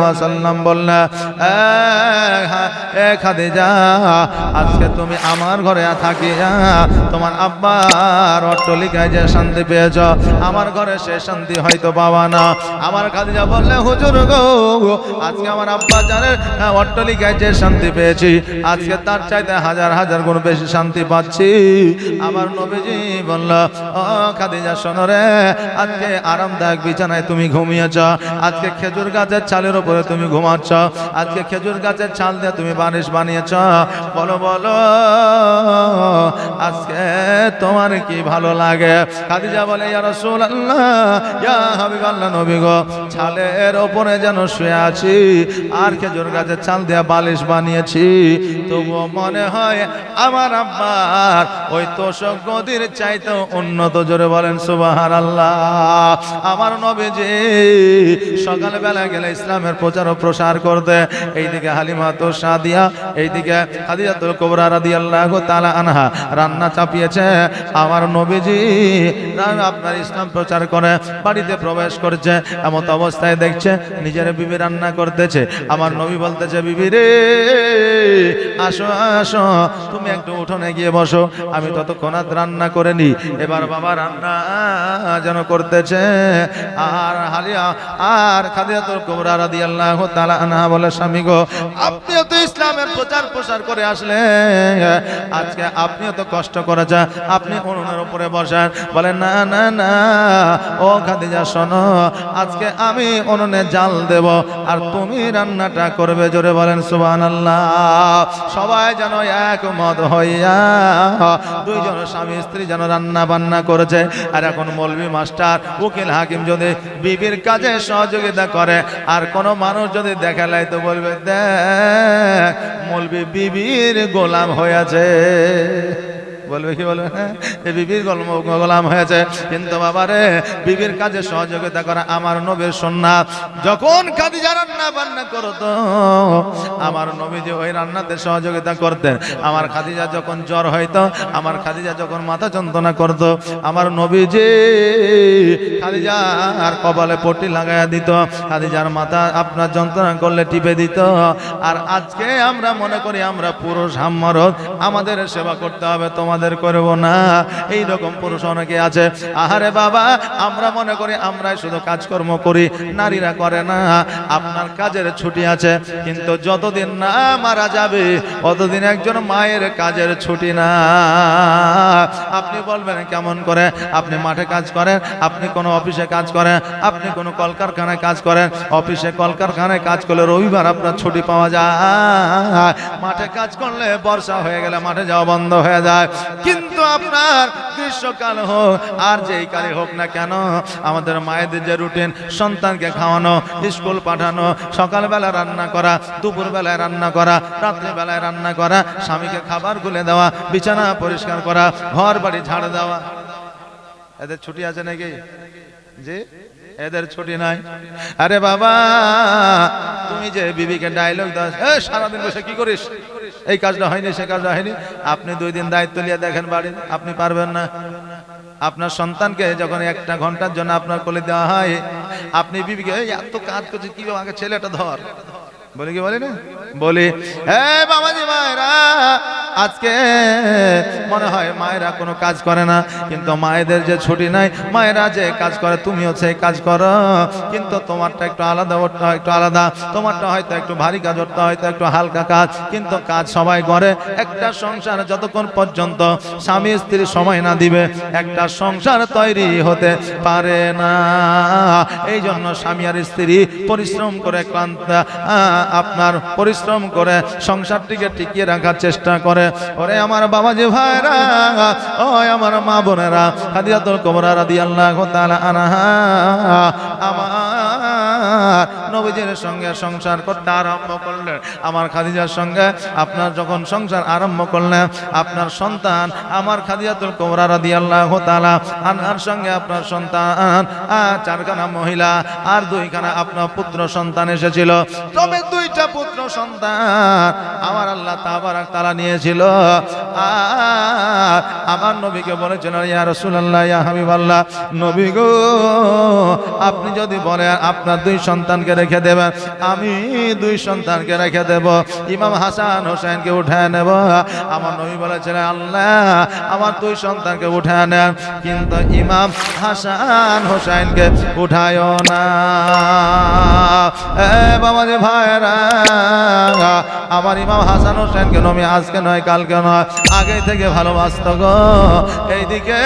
ওয়াসাল্লাম বললেন এ খাদিজা, আজকে তুমি আমার ঘরে থাকি তোমার আব্বার অট্টলিকায় যে শান্তি পেয়েছ, আমার ঘরে সে শান্তি হয়তো পাবা না। আমার খাদিজা বললে হুজুর গো, আজকে আমার আব্বা জানের অট্টলিকায় যে শান্তি পেয়েছি, আজকে তার চাইতে হাজার হাজার গুণ বেশি শান্তি পাচ্ছি। আমার নবীজি বলল, ও খাদিজা, শোনো রে, আজকে আরামদায়ক বিছানায় তুমি ঘুমিয়েছ, আজকে খেজুর গাছের ছালের উপরে তুমি ঘুমাচ্ছ। আজকে খেজুর গাছের ছাল দিয়ে তুমি বানিশ বানিয়েছ। বলো বলো, আজকে তোমার কি ভালো লাগে? খাদিজা বলে, ইয়া ইয়া হাবিবাল্লাহ নবী গো, ছালের ওপরে যেন শুয়ে আছি আর খেজুর গাছের ছাল দিয়ে বালিশ বানিয়েছি। তবুও মনে হয় আমার আব্বার ওই তোষক গদির চাইতে উন্নত। জোরে বলেন সুবাহার আল্লাহ আমার নবীজি সকালবেলা গেলে ইসলামের প্রচার ও প্রসার করতে। এইদিকে হালিমা তো সাদিয়া, এইদিকে হাদিয়াতুল কোবরা রাদিয়াল্লাহু তালা আনহা রান্না চাপিয়েছে। আমার নবীজি আপনার ইসলাম প্রচার করে, বাড়িতে প্রবেশ করছে, এমত অবস্থায় দেখছে, নিজের বিবি রান্না করতেছে। আমার নবী বলতেছে, বিবি রে, আসো আসো, তুমি একটু উঠোনে গিয়ে বসো, আমি ততক্ষণ রান্না করে নি এবার বাবা রান্না যেন করতেছে। আর হালিয়া, আর খাদিয়াতুল কুবরা আমি জাল দেব আর তুমি রান্নাটা করবে। জোরে বলেন, সুবহানাল্লাহ। সবাই যেন একমত হইয়া দুইজন স্বামী, স্ত্রী যেন রান্না বান্না করেছে। আর এখন মৌলভী মাস্টার, উকিল হাকিম যদি বিবির কাজে সহযোগিতা করে, আর কোনো মানুষ যদি দেখালাই তো বলবে দেখ মলবি বিবির গোলাম হয়েছে বলবে কি বলবে? হ্যাঁ, বিবির গলম- হয়েছে। কিন্তু বাবা রে বিবির কাজে সহযোগিতা করা আমার নবীর সন্ন্যাস যখন খাদিজা রান্না বান্না করতো আমার নবী যে ওই রান্নাতে সহযোগিতা করতেন। আমার খাদিজা যখন জ্বর হইতো আমার খাদিজা যখন মাথা যন্ত্রণা করতো আমার নবী যে খাদিজা আর কপালে পটি লাগাইয়া দিত। খাদিজার মাথা আপনার যন্ত্রণা করলে টিপে দিত। আর আজকে আমরা মনে করি আমরা পুরুষ হাম্মরত আমাদের সেবা করতে হবে তোমাদের করব না। এই রকম পুরুষ অনেকে আছে। আহারে বাবা, আমরা মনে করি আমরাই শুধু কাজকর্ম করি, নারীরা করে না। আপনার কাজের ছুটি আছে, কিন্তু যতদিন না মারা যাবে ততদিন একজন মায়ের কাজের ছুটি না। আপনি বলবেন কেমন করে? আপনি মাঠে কাজ করেন, আপনি কোনো অফিসে কাজ করেন, আপনি কোনো কলকারখানায় কাজ করেন, অফিসে কলকারখানায় কাজ করলে রবিবার আপনার ছুটি পাওয়া যায়। মাঠে কাজ করলে বর্ষা হয়ে গেলে মাঠে যাওয়া বন্ধ হয়ে যায়। কিন্তু আপনার গ্রীষ্মকাল হোক, আর যেই কালে হোক না কেন, আমাদের মায়েদের যে রুটিন সন্তানকে খাওয়ানো, স্কুল পাঠানো, সকালবেলা রান্না করা, দুপুরবেলায় রান্না করা, রাত্রিবেলায় রান্না করা, স্বামীকে খাবার গুলে দেওয়া, বিছানা পরিষ্কার করা ঘর বাড়ি ঝাড় দেওয়া। এদের ছুটি আছে নাকি? জি? এদের ছুটি নাই। আরে বাবা তুমি যে বিবিকে ডায়লগ দাস এ, সারাদিন বসে কি করিস? এই কাজটা হয়নি সে কাজটা হয়নি। আপনি দুই দিন দায়িত্ব নিয়ে দেখেন বাড়ির আপনি পারবেন না। আপনার সন্তানকে যখন একটা ঘণ্টার জন্য আপনার কোলে দেওয়া হয় আপনি বিবিকে "এই, এত কাজ করছে কি আগে ছেলেটা ধর। বলি কি, বলি না? বলি হে বাবাজি মায়েরা, আজকে মনে হয় মায়েরা কোনো কাজ করে না। কিন্তু মায়েদের যে ছুটি নাই, মায়েরা যে কাজ করে, তুমিও সেই কাজ করো। কিন্তু তোমারটা একটু আলাদা, ওরটা একটু আলাদা। তোমারটা হয়তো একটু ভারী কাজ, ওরটা হয়তো একটু হালকা কাজ। কিন্তু কাজ সবাই করে। একটা সংসার যতক্ষণ পর্যন্ত স্বামী স্ত্রী সময় না দিবে, একটা সংসার তৈরি হতে পারে না। এই জন্য স্বামী আর স্ত্রী পরিশ্রম করে ক্লান্ত আপনার পরিশ্রম করে, সংসারটিকে টিকিয়ে রাখার চেষ্টা করে। ওরে আমার বাবা যে ভাইরা ও আমার মা বোনেরা হাদিয়াতুল কোমরা রাদি আল্লাহ আনাহা, আমার নবীজির সঙ্গে সংসার করতে আরম্ভ করলেন। আমার খাদিজার সঙ্গে আপনার যখন সংসার আরম্ভ করলেন, আপনার সন্তান আমার খাদিজাতুল কোমরা রাদিয়াল্লাহু তালা আনহার সঙ্গে আপনার সন্তান চারখানা মহিলা, আর দুইখানা আপনার পুত্র সন্তান এসেছিল। তবে দুইটা পুত্র সন্তান আমার আল্লাহ তাবারাক তালা নিয়েছিল। আর আমার নবীকে বলেছিলেন, ইয়া রাসূলুল্লাহ, ইয়া হাবিবাল্লাহ, নবী গো, আপনি যদি বলেন আপনার দুই সন্তানকে রেখে দেবেন আমি দুই সন্তানকে রেখে দেব। ইমাম হাসান হোসেনকে উঠায় নেব। আমার নবী বলেছিলেন আল্লাহ, আমার দুই সন্তানকে উঠায় নেন। কিন্তু ইমাম হাসান হোসেনকে উঠায় না। এ বাবাজি ভাইরা আমার ইমাম হাসান হোসেনকে নবী আজকে নয়, কালকে নয়। আগে থেকে ভালোবাসত গো। এইদিকে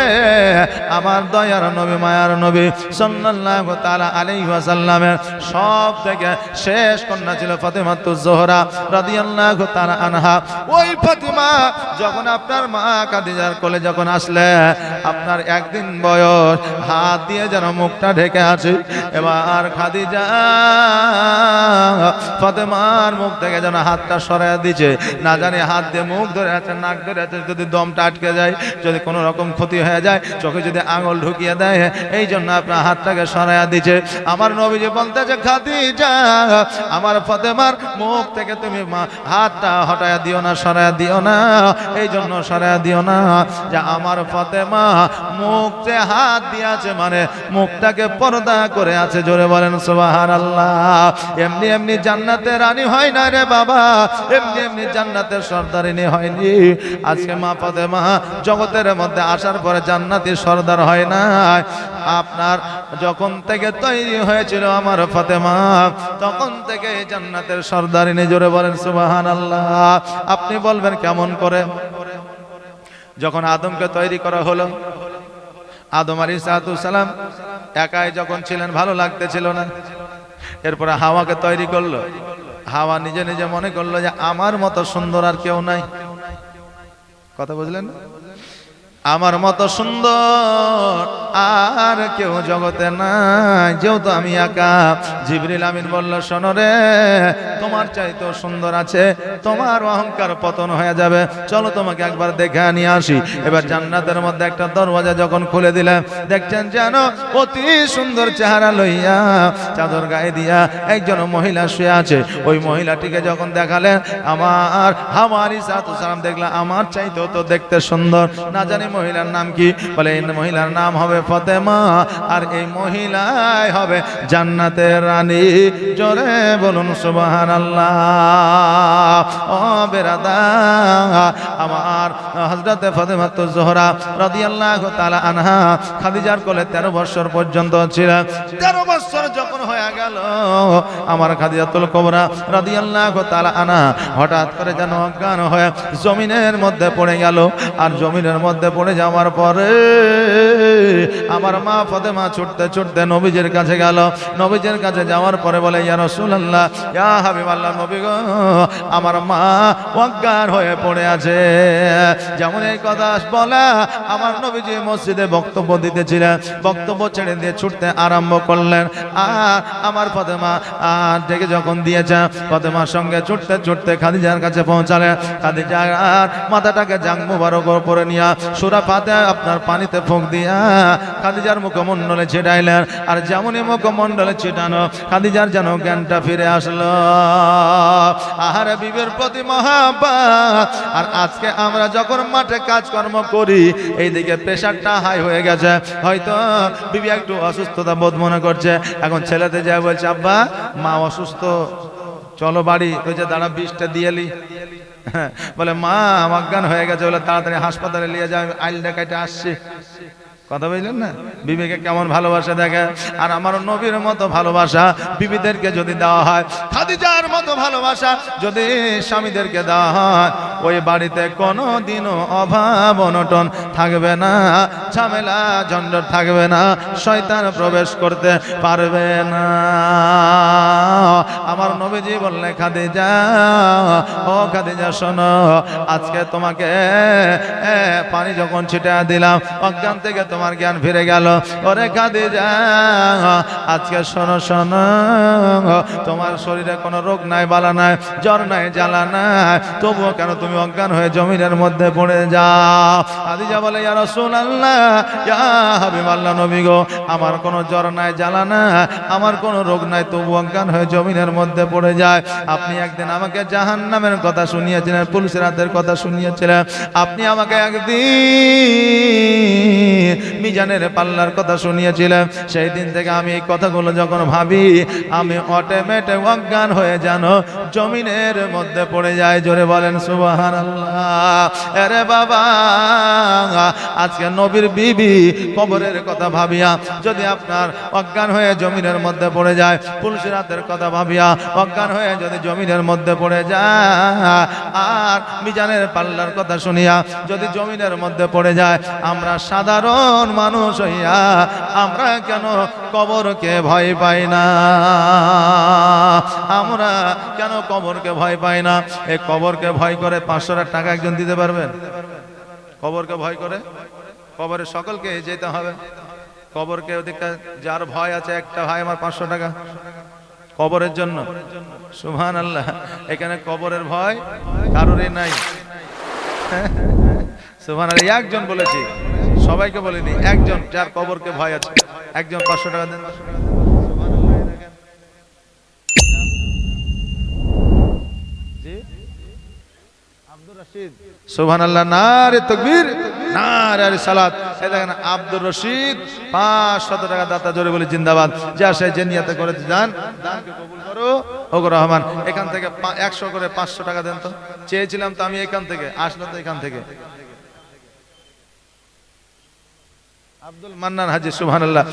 আমার দয়ার নবী, মায়ার নবী, সাল্লাল্লাহু তাআলা আলাইহি ওয়াসাল্লামের সব থেকে শেষ কন্যা ছিল ফাতেমাতুজ জোহরা রাদিয়াল্লাহু তাআলা আনহা। ওই ফাতিমা যখন আপনার মা খাদিজার কোলে যখন আসলে, আপনার একদিন বয়স, হাত দিয়ে যেন মুখটা ঢেকে আছে এবার খাদিজা ফাতেমার মুখ থেকে যেন হাতটা সরাই দিছে। না জানি হাত দিয়ে মুখ ধরে আছে, নাক ধরে আছে, যদি দমটা আটকে যায়, যদি কোনো রকম ক্ষতি হয়ে যায়, চোখে যদি আঙুল ঢুকিয়ে দেয় এই জন্য আপনার হাতটাকে সরাইয়া দিছে। আমার নবীজি বলতেছে খাদিজা আমার ফাতেমার মুখ থেকে তুমি মা- হাতটা হটায়া দিও না সরাইয়া দিও না। এই জন্য সরাইয়া দিও না। যে আমার ফাতেমা মুখ হাত দিয়েছে মানে মুখটাকে পর্দা করে আছে, জোরে বলেন সুবাহান আল্লাহ এমনি এমনি জান্নাতে রানী হয় না রে বাবা। এমনি এমনি জান্নাতের সর্দারিনী হয়নি। আজকে মা ফাতেমা জগতের মধ্যে আসার পরে জান্নাতি সর্দার হয় না আপনার যখন থেকে তৈরি হয়েছিল আমার ফাতেমা তখন থেকে জান্নাতের সর্দারিনী জোরে বলেন সুবাহান আল্লাহ আপনি বলবেন, কেমন করে? যখন আদমকে তৈরি করা হলো, আদম আলী সালাম একাই যখন ছিলেন, ভালো লাগতেছিল না। এরপরে হাওয়াকে তৈরি করল। হাওয়া নিজে নিজে মনে করল যে, আমার মতো সুন্দর আর কেউ নাই। কথা বুঝলেন? আমার মতো সুন্দর আর কেউ জগতে নাই, যেহেতু আমি একা। জিবরিল আমিন বলল রে, তোমার চাইতো সুন্দর আছে, তোমার অহংকার পতন হয়ে যাবে। চলো তোমাকে একবার দেখে নিয়ে আসি। এবার জান্নাতের মধ্যে একটা দরওয়াজা যখন খুলে দিলেন দেখছেন যেন অতি সুন্দর চেহারা লইয়া, চাদর গায়ে দিয়া একজন মহিলা শুয়ে আছে। ওই মহিলাটিকে যখন দেখালেন, আমার আমার ইসাতু সালাম দেখলাম আমার চাইতেও তো দেখতে সুন্দর। না জানি মহিলার নাম কি? বলে, এই মহিলার নাম হবে ফতেমা, আর এই মহিলাই হবে জান্নাতের রানী। জোরে বলুন সুবাহান আল্লাহ আমার হজরতে ফতেমা তো জোহরা আল্লাহ তালা আনহা খাদিজার কোলে 13 বছর পর্যন্ত ছিল। তেরো বছর যখন হয়ে গেল, আমার খাদিজাতুল কুবরা রাদিয়াল্লাহু তালা আনহা হঠাৎ করে যেন অজ্ঞান হয়ে জমিনের মধ্যে পড়ে গেল। আর জমিনের মধ্যে পড়ে যাওয়ার পরে আমার মা ফতেমা ছুটতে ছুটতে নবীজির কাছে গেল। নবীজির কাছে যাওয়ার পরে বলে, ইয়া রাসূলুল্লাহ, ইয়া হাবিবাল্লাহ নবী গো, আমার মা অজ্ঞান হয়ে পড়ে আছে। যেমন এই কথা বলা, আমার নবীজি মসজিদে বক্তব্য দিতেছিলেন, বক্তব্য ছেড়ে দিয়ে ছুটতে আরম্ভ করলেন। আর আমার ফতেমা, আর ডেকে যখন দিয়েছে, ফতেমার সঙ্গে ছুটতে ছুটতে খাদিজার কাছে পৌঁছালেন খাদিজা আর মাথাটাকে জাং মুবারক পরে নিয়া সুরা পাতে আপনার পানিতে ফুঁক দিয়া খাদিজার মুখমণ্ডলে ছিটাইলেন। আর যেমনই মুখমণ্ডলে ছিটানো, খাদিজার যেন জ্ঞানটা ফিরে আসলো। আহারে বিবের প্রতি মহাবা আর আজকে আমরা যখন মাঠে কাজকর্ম করি, এইদিকে প্রেশারটা হাই হয়ে গেছে। হয়তো বিবি একটু অসুস্থতা বোধ মনে করছে। এখন ছেলেতে যায় বলছে, আব্বা, মা অসুস্থ। চলো বাড়ি। ওই যে দাঁড়া বিষটা দিয়েলি বলে, মা অজ্ঞান হয়ে গেছে, বলে তাড়াতাড়ি হাসপাতালে নিয়ে যাও আইল দেখাইতে আসছি। কথা বললেন না? বিবিকে কেমন ভালোবাসা দেখে। আর আমার নবীর মতো ভালোবাসা বিবিদেরকে যদি দেওয়া হয়, খাদিজার মতো ভালোবাসা যদি স্বামীদেরকে দেওয়া হয়, ওই বাড়িতে কোনো দিনও অভাব অনটন থাকবে না, ঝামেলা ঝঞ্ঝট থাকবে না, শয়তান প্রবেশ করতে পারবে না। আমার নবীজি বললে খাদিজা, ও খাদিজা, শোনো, আজকে তোমাকে পানি যখন ছিটা দিলাম, অজ্ঞান থেকে তোমার জ্ঞান ফিরে গেল। ওরে খাদিজা, আজকে শোনো শোনো, তোমার শরীরে কোনো রোগ নাই, বালা নাই, জ্বর নাই, জ্বালা নাই, তবুও কেন তুমি অজ্ঞান হয়ে জমিনের মধ্যে পড়ে যাও? খাদিজা বলে গো, আমার কোনো জ্বর নাই, জ্বালা নাই, আমার কোনো রোগ নাই, তবু অজ্ঞান হয়ে জমিনের মধ্যে পড়ে যায়। আপনি একদিন আমাকে জাহান নামের কথা শুনিয়েছিলেন, পুলিশের কথা শুনিয়েছিলেন। আপনি আমাকে একদিন মিজানের পাল্লার কথা শুনিয়েছিলেন। সেই দিন থেকে আমি এই কথাগুলো যখন ভাবি, আমি অটোমেটে অজ্ঞান হয়ে জানো জমিনের মধ্যে পড়ে যায় জোরে বলেন সুবাহান আরে বাবা আজকে নবীর বিবি কবরের কথা ভাবিয়া, যদি আপনার অজ্ঞান হয়ে জমিনের মধ্যে পড়ে যায় পুলিশের হাতের কথা ভাবিয়া, অজ্ঞান হয়ে যদি জমিনের মধ্যে পড়ে যায়, আর মিজানের পাল্লার কথা শুনিয়া যদি জমিনের মধ্যে পড়ে যায়, আমরা সাধারণ মানুষ হইয়া, আমরা কেন কবরকে ভয় পাই না? আমরা কেন কবরকে ভয় পাই না? এই কবরকে ভয় করে পাঁচশো টাকা একজন দিতে পারবেন? কবরকে ভয় করে। কবরে সকলকে যেতে হবে। কবরকে ওদিকে যার ভয় আছে, একটা ভাই আমার পাঁচশো টাকা। কবরের জন্য। সুহান আল্লাহ এখানে কবরের ভয় কারোরই নাই। সুহান আল্লাহ একজন বলেছি। সবাইকে বলিনি, একজন যার কবরকে ভয় আছে। একজন পাঁচশো টাকা দেন। জি? টাকা দাতা জোরে বলে, জিন্দাবাদ। যা করে। রহমান, এখান থেকে একশো করে পাঁচশো টাকা দেন তো। চেয়েছিলাম তো আমি এখান থেকে, আসলো তো এখান থেকে। আব্দুল মান্নান হাজি আল্লাহ